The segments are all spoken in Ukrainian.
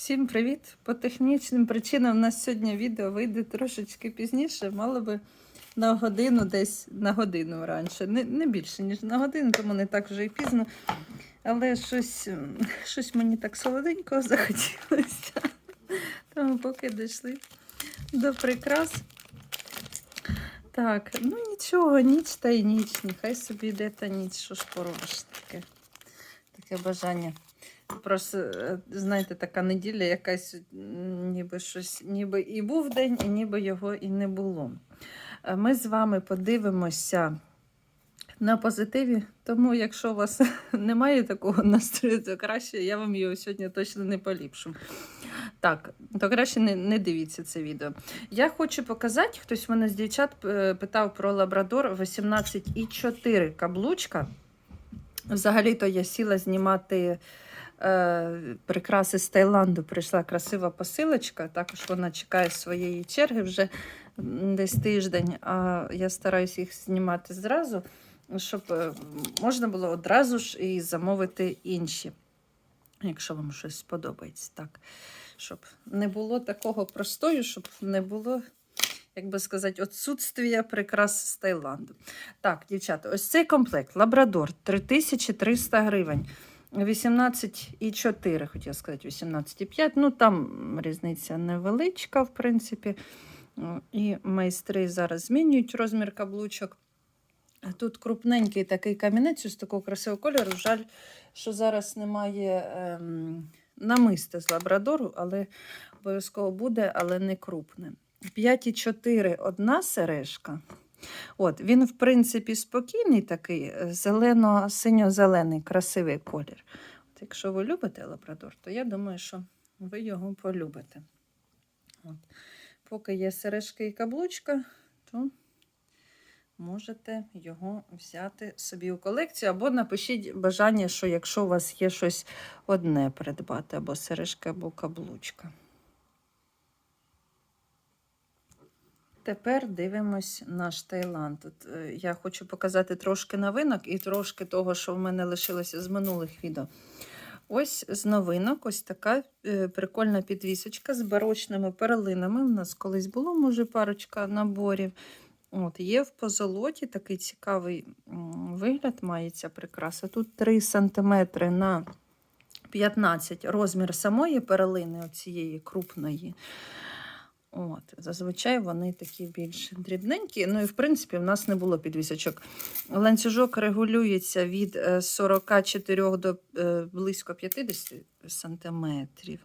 Всім привіт! По технічним причинам у нас сьогодні відео вийде трошечки пізніше, мало би на годину десь на годину раніше. Не, не більше, ніж на годину, тому не так вже і пізно. Але щось, щось мені так солоденького захотілося. Тому поки дійшли до прикрас. Так, ну нічого, ніч та й ніч. Нехай собі йде та ніч, що ж поробиш таке, таке бажання. Просто, е, знаєте, така неділя якась ніби щось, ніби і був день, і ніби його і не було. Е, Ми з вами подивимося на позитиві, тому якщо у вас немає такого настрою, то краще я вам його сьогодні точно не поліпшу. Так, то краще не, не дивіться це відео. Я хочу показати, хтось мене з дівчат е, питав про лабрадор 18,4 каблучка. Взагалі-то я сіла знімати прикраси з Таїланду. Прийшла красива посилочка. Також вона чекає своєї черги вже десь тиждень. А я стараюся їх знімати зразу, щоб е, можна було одразу ж і замовити інші, якщо вам щось сподобається. Так, щоб не було такого простою, щоб не було. Як би сказати, отсутствія прикрас з Таїланду. Так, дівчата, ось цей комплект Лабрадор 3300 гривень. 18,4, хотіла сказати, 18,5. Ну, там різниця невеличка, в принципі. І майстри зараз змінюють розмір каблучок. Тут крупненький такий камінець із такого красивого кольору. Жаль, що зараз немає ем, намиста з лабрадору, але обов'язково буде, але не крупне. 5,4 одна сережка. От, він, в принципі, спокійний такий, е, зелено-синьо-зелений, красивий колір. От, якщо ви любите лабрадор, то я думаю, що ви його полюбите. От. Поки є сережки і каблучка, то можете його взяти собі у колекцію, або напишіть бажання, що якщо у вас є щось одне придбати, або сережка, або каблучка. Тепер дивимось наш Таїланд. Тут е, я хочу показати трошки новинок і трошки того, що в мене лишилося з минулих відео. Ось з новинок, ось така е, прикольна підвісочка з барочними перлинами. У нас колись було, може, парочка наборів. От, Є в позолоті такий цікавий вигляд, має ця прикраса. Тут 3 см на 15 розмір самої перлини, оцієї крупної. От, зазвичай вони такі більш дрібненькі. Ну і в принципі в нас не було підвісочок. Ланцюжок регулюється від е, 44 до е, близько 50 сантиметрів.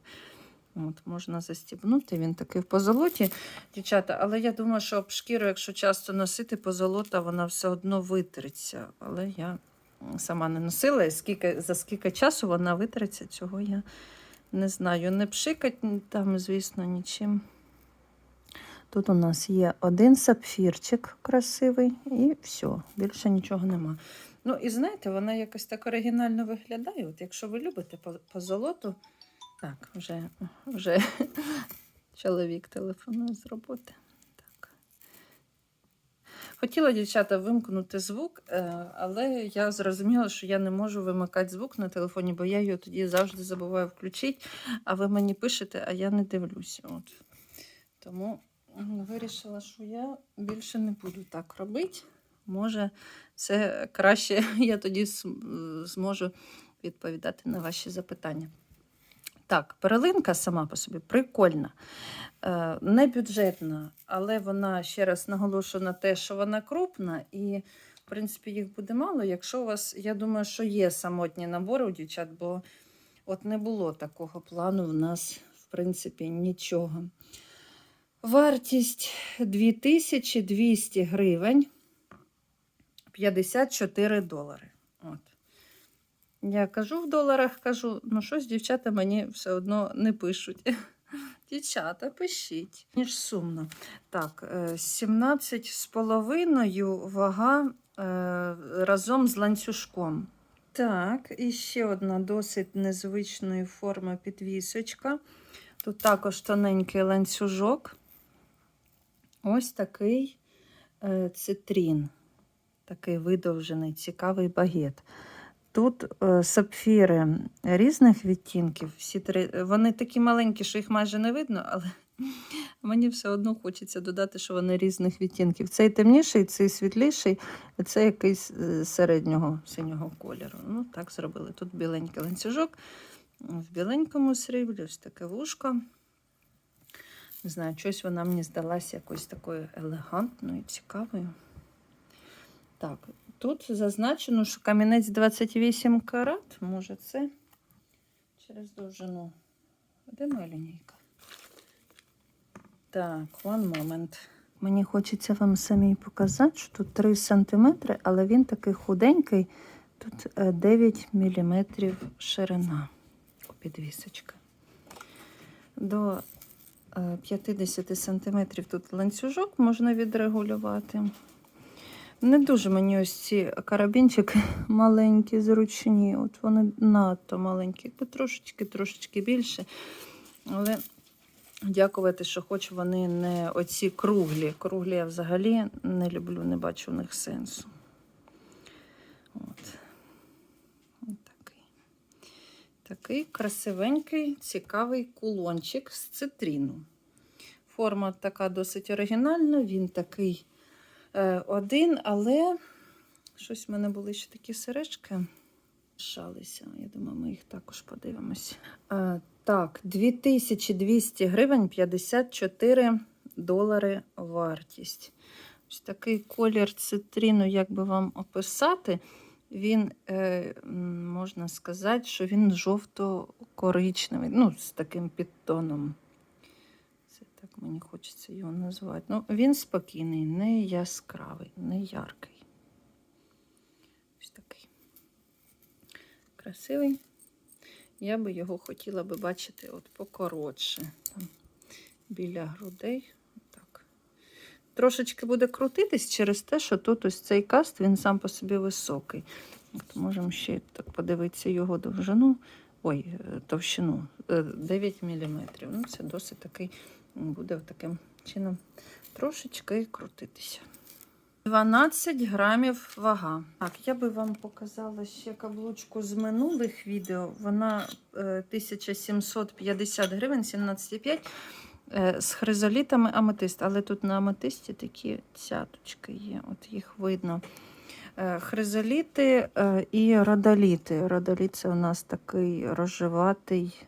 От, можна застібнути, він такий в позолоті, дівчата. Але я думаю, що об шкіру, якщо часто носити позолота, вона все одно витреться. Але я сама не носила. Скільки, за скільки часу вона витреться, цього я не знаю. Не пшикать там, звісно, нічим. Тут у нас є один сапфірчик красивий, і все, більше нічого нема. Ну, і знаєте, вона якось так оригінально виглядає. От якщо ви любите по, по золоту, так, вже, вже чоловік телефонує з роботи. Хотіла, дівчата, вимкнути звук, е, але я зрозуміла, що я не можу вимикати звук на телефоні, бо я його тоді завжди забуваю включити, а ви мені пишете, а я не дивлюся. От. Тому вирішила, що я більше не буду так робити. Може, це краще я тоді зможу відповідати на ваші запитання. Так, перлинка сама по собі прикольна, Е, не бюджетна, але вона ще раз наголошую на те, що вона крупна, і, в принципі, їх буде мало. Якщо у вас, я думаю, що є самотні набори у дівчат, бо от не було такого плану в нас, в принципі, нічого. Вартість 2200 гривень 54 долари. От. Я кажу в доларах, кажу, ну щось дівчата мені все одно не пишуть. Дівчата, пишіть. Ніж сумно. Так, 17 з половиною вага е, разом з ланцюжком. Так, і ще одна досить незвичної форми підвісочка. Тут також тоненький ланцюжок. Ось такий е, цитрін, такий видовжений, цікавий багет. Тут е, сапфіри різних відтінків. Всі три. Вони такі маленькі, що їх майже не видно, але мені все одно хочеться додати, що вони різних відтінків. Цей темніший, цей світліший, це якийсь е, середнього синього кольору. Ну, так зробили. Тут біленький ланцюжок, в біленькому сріблі, ось таке вушко. Не знаю, щось вона мені здалася якоюсь такою елегантною, цікавою. Так, тут зазначено, що камінець 28 карат. Може, це через довжину. Де моя лінійка? Так, one moment. Мені хочеться вам самій показати, що тут 3 см, але він такий худенький. Тут е, 9 мм ширина у підвісочка. До е, 50 см тут ланцюжок можна відрегулювати. Не дуже мені ось ці карабінчики маленькі, зручні. От вони надто маленькі, трошечки, трошечки більше. Але дякувати, що хоч вони не оці круглі. Круглі я взагалі не люблю, не бачу в них сенсу. От. От такий. Такий красивенький, цікавий кулончик з цитріну. Форма така досить оригінальна, він такий е, один, але щось в мене були ще такі сережки. Шалися. Я думаю, ми їх також подивимось. Е, так, 2200 гривень 54 долари вартість. Ось такий колір цитріну, як би вам описати, він, е, можна сказати, що він жовто-коричневий, ну, з таким підтоном. Це так мені хочеться його назвати. Ну, він спокійний, не яскравий, не яркий. Ось такий. Красивий. Я би його хотіла би бачити от покоротше. Там, біля грудей. Трошечки буде крутитись через те, що тут ось цей каст, він сам по собі високий. От Можемо ще так подивитися його довжину. Ой, е, товщину е, 9 мм. Ну, це досить такий буде таким чином трошечки крутитися. 12 грамів вага. Так, я би вам показала ще каблучку з минулих відео. Вона е, 1750 гривень, 17,5 е, з хризолітами аметист. Але тут на аметисті такі цяточки є, от їх видно. Е, Хризоліти е, і родоліти. Родоліт це у нас такий рожеватий,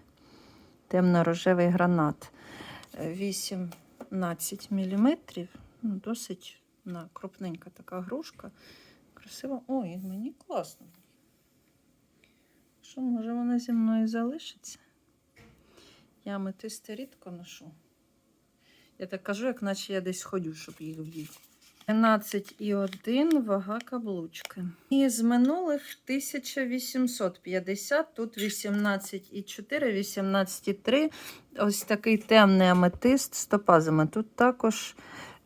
темно-рожевий гранат. Е, 18 мм. Ну, досить на крупненька така грушка. Красива. Ой, мені класно. Що, може, вона зі мною залишиться? Я аметисти рідко ношу. Я так кажу, як наче я десь ходю, щоб їх вдіти. 12,1 вага каблучки. І з минулих 1850, тут 18,4, 18,3. Ось такий темний аметист з топазами. Тут також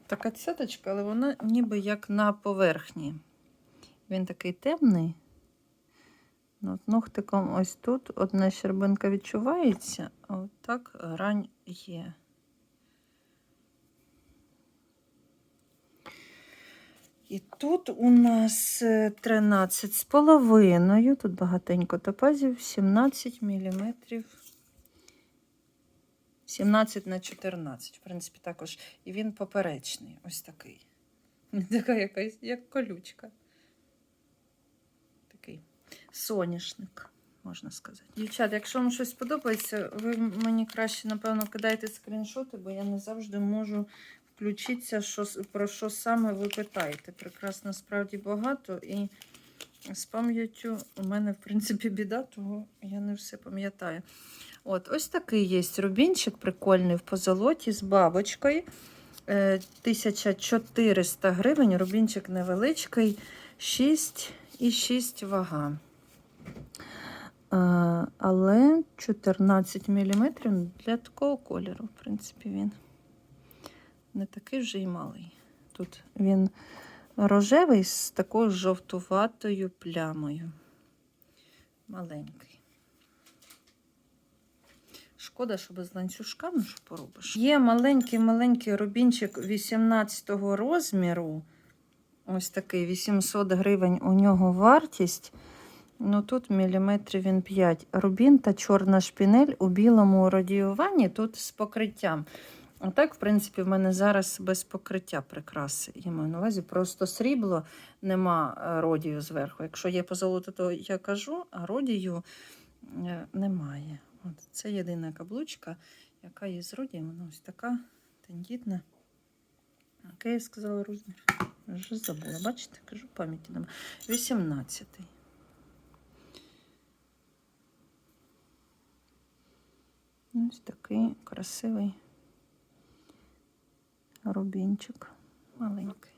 така цяточка, але вона ніби як на поверхні. Він такий темний. Ну, От Ногтиком ось тут одна щербинка відчувається, а от так грань є. І тут у нас е, 13 з половиною, тут багатенько топазів, 17 мм. 17 на 14, в принципі, також. І він поперечний, ось такий. Така якась, як колючка. Такий соняшник, можна сказати. Дівчат, якщо вам щось подобається, ви мені краще, напевно, кидайте скріншоти, бо я не завжди можу включитися, що, про що саме ви питаєте. Прекрасно, справді багато. І з пам'яттю у мене, в принципі, біда, того я не все пам'ятаю. От, ось такий є рубінчик, прикольний в позолоті з бабочкою. Е, 1400 гривень. Рубінчик невеличкий, 6,6 вага. Е, але 14 мм для такого кольору, в принципі, він не такий вже й малий. Тут він рожевий з такою жовтуватою плямою. Маленький. Шкода, що без ланцюжка, ну що поробиш. Є маленький-маленький рубінчик 18 розміру. Ось такий 800 гривень у нього вартість. Ну тут міліметрів він 5. Рубін та чорна шпінель у білому радіюванні тут з покриттям. А так, в принципі, в мене зараз без покриття прикраси. Я маю на увазі, просто срібло нема е, родію зверху. Якщо є позолота, то я кажу, а родію е, немає. От це єдина каблучка, яка є з родієм. Вона ось така тендітна. Який я сказала розмір? Вже забула. Бачите, кажу, пам'яті нема. 18. Ось такий красивий рубінчик маленький.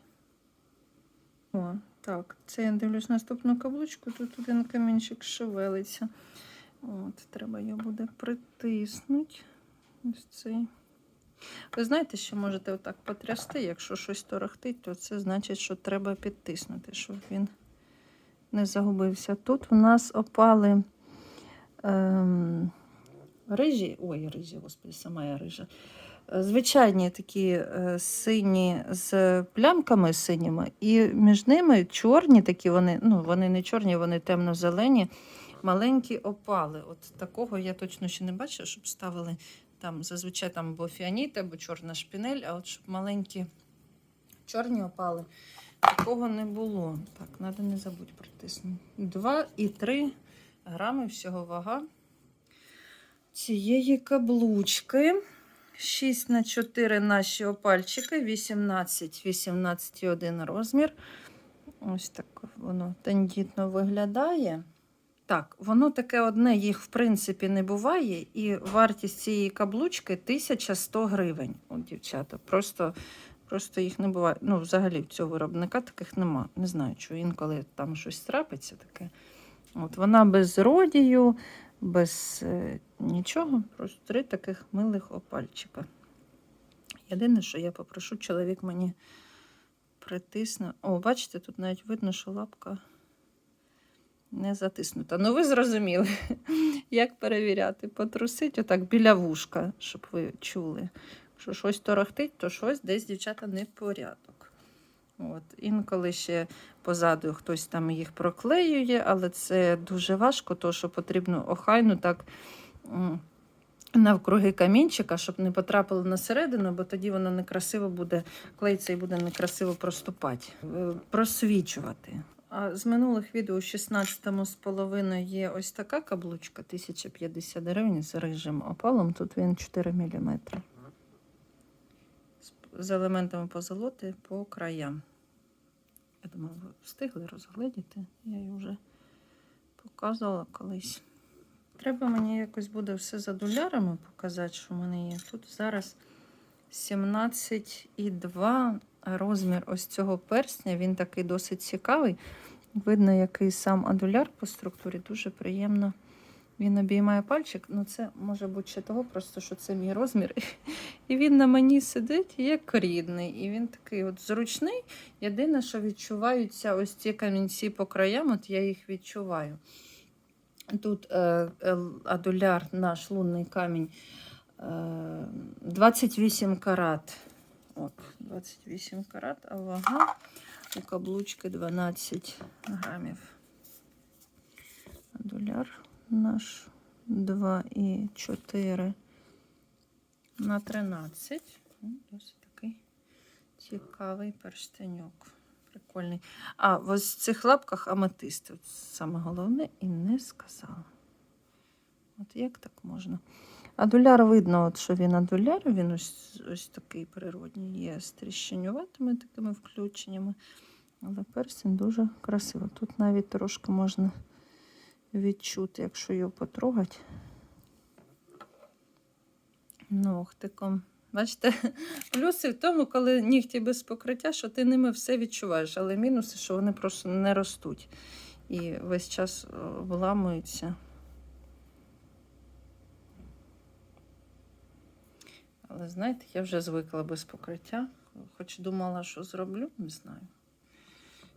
О, так, це я дивлюсь наступну каблучку. Тут один камінчик шевелиться. От, треба його буде притиснути. Ось цей. Ви знаєте, що можете отак потрясти, якщо щось торохтить, то це значить, що треба підтиснути, щоб він не загубився. Тут у нас опали ем, рижі, ой, рижі, господи, сама я рижа. Звичайні такі е, сині з плямками синіми, і між ними чорні такі, вони, ну, вони не чорні, вони темно-зелені, маленькі опали. От такого я точно ще не бачила, щоб ставили там зазвичай там або фіаніт, або чорна шпінель, а от щоб маленькі чорні опали, такого не було. Так, треба не забудь притиснути. 2,3 грами всього вага цієї каблучки. 6 на 4 наші опальчики, 18, 18,1 розмір. Ось так воно тендітно виглядає. Так, воно таке одне, їх в принципі не буває, і вартість цієї каблучки 1100 гривень. От, дівчата. Просто, просто їх не буває. Ну, взагалі в цього виробника таких нема. Не знаю, що інколи там щось трапиться таке. От вона без родію, без е, нічого. Просто три таких милих опальчика. Єдине, що я попрошу, чоловік мені притисне. О, бачите, тут навіть видно, що лапка не затиснута. Ну, ви зрозуміли, як перевіряти. Потрусить отак біля вушка, щоб ви чули. Якщо щось торохтить, то щось десь, дівчата, не порядок. От. Інколи ще позаду хтось там їх проклеює, але це дуже важко, тому що потрібно охайно так навкруги камінчика, щоб не потрапило на середину, бо тоді воно некрасиво буде, клей цей буде некрасиво проступати, е, просвічувати. А з минулих відео у 16 з половиною є ось така каблучка 1050 гривень з рижим опалом. Тут він 4 мм. З елементами позолоти по краям. Я думаю, ви встигли розгледіти. Я її вже показувала колись. Треба мені якось буде все за долярами показати, що в мене є. Тут зараз 17,2 розмір ось цього персня. Він такий досить цікавий. Видно, який сам адуляр по структурі. Дуже приємно. Він обіймає пальчик. Ну, це може бути ще того, просто що це мій розмір. І він на мені сидить як рідний. І він такий от зручний. Єдине, що відчуваються ось ці камінці по краям, от я їх відчуваю. Тут е, е, адуляр, наш лунний камінь е, 28 карат. От, 28 карат, а вага у каблучки 12 грамів. Адуляр наш 2,4 на 13. Ну, Досить такий цікавий перстеньок. Прикольний. А, ось в цих лапках аметист. От саме головне і не сказала. От як так можна? Адуляр видно, от, що він адуляр, він ось, ось такий природній є з тріщинюватими такими включеннями. Але перстень дуже красивий. Тут навіть трошки можна відчути, якщо його потрогати. Ногтиком. Бачите, плюси в тому, коли нігті без покриття, що ти ними все відчуваєш, але мінуси, що вони просто не ростуть і весь час е, вламуються. Але знаєте, я вже звикла без покриття, хоч думала, що зроблю, не знаю.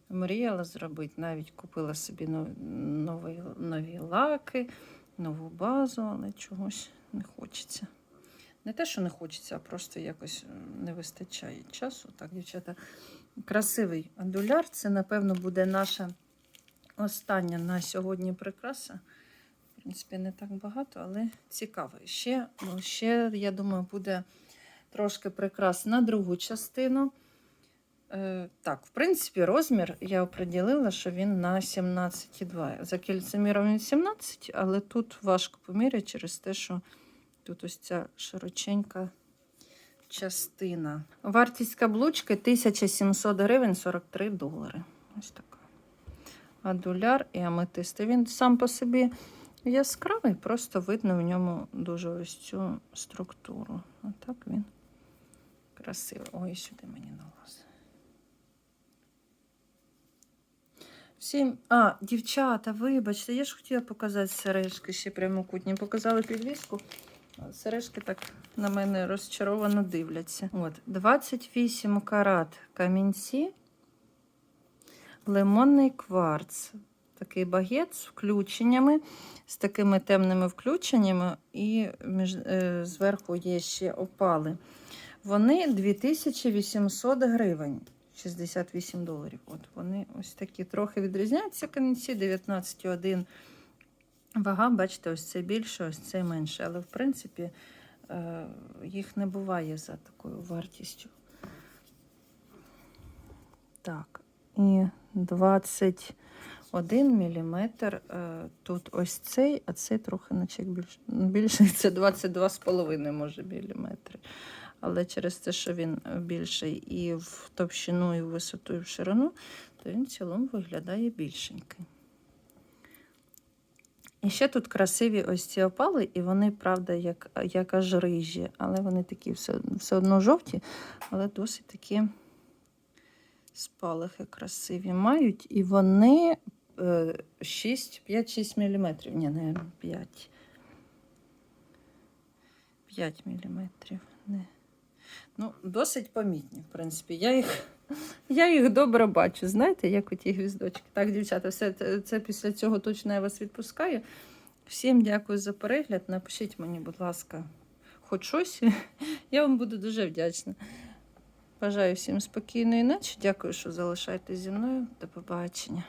Мріяла зробити, навіть купила собі нові, нові лаки, нову базу, але чогось не хочеться. Не те, що не хочеться, а просто якось не вистачає часу. Так, дівчата, красивий андуляр. Це, напевно, буде наша остання на сьогодні прикраса. В принципі, не так багато, але цікаво. Ще, ну, ще я думаю, буде трошки прикрас на другу частину. Е, так, в принципі, розмір я оприділила, що він на 17,2. За кільцеміром він 17, але тут важко поміряти через те, що тут ось ця широченька частина. Вартість каблучки 1700 гривень 43 долари. Ось така. Адуляр і аметисти. Він сам по собі яскравий, просто видно в ньому дуже ось цю структуру. Отак він красивий. Ой, сюди мені налазить. Всім. А, дівчата, вибачте, я ж хотіла показати сережки ще прямокутні. Показали підвіску. Сережки так на мене розчаровано дивляться. От, 28 карат камінці, лимонний кварц. Такий багет з включеннями, з такими темними включеннями, і між, е, зверху є ще опали. Вони 2800 гривень. 68 доларів. От вони ось такі трохи відрізняються камінці 19,1. Вага, бачите, ось це більше, ось це менше. Але, в принципі, е, їх не буває за такою вартістю. Так, і 21 міліметр. е, Тут ось цей, а цей трохи наче більше. Більше це 22,5 може міліметри. Але через те, що він більший і в товщину, і в висоту, і в ширину, то він в цілому виглядає більшенький. І ще тут красиві ось ці опали, і вони, правда, як, як аж рижі, але вони такі все, все одно жовті, але досить такі спалахи красиві мають. І вони е, 6, 5-6 мм. Ні, не 5. 5 мм. Не. Ну, досить помітні, в принципі. Я їх, я їх добре бачу, знаєте, як оті гвіздочки. Так, дівчата, все це, після цього точно я вас відпускаю. Всім дякую за перегляд. Напишіть мені, будь ласка, хоч щось. Я вам буду дуже вдячна. Бажаю всім спокійної ночі. Дякую, що залишаєтесь зі мною. До побачення.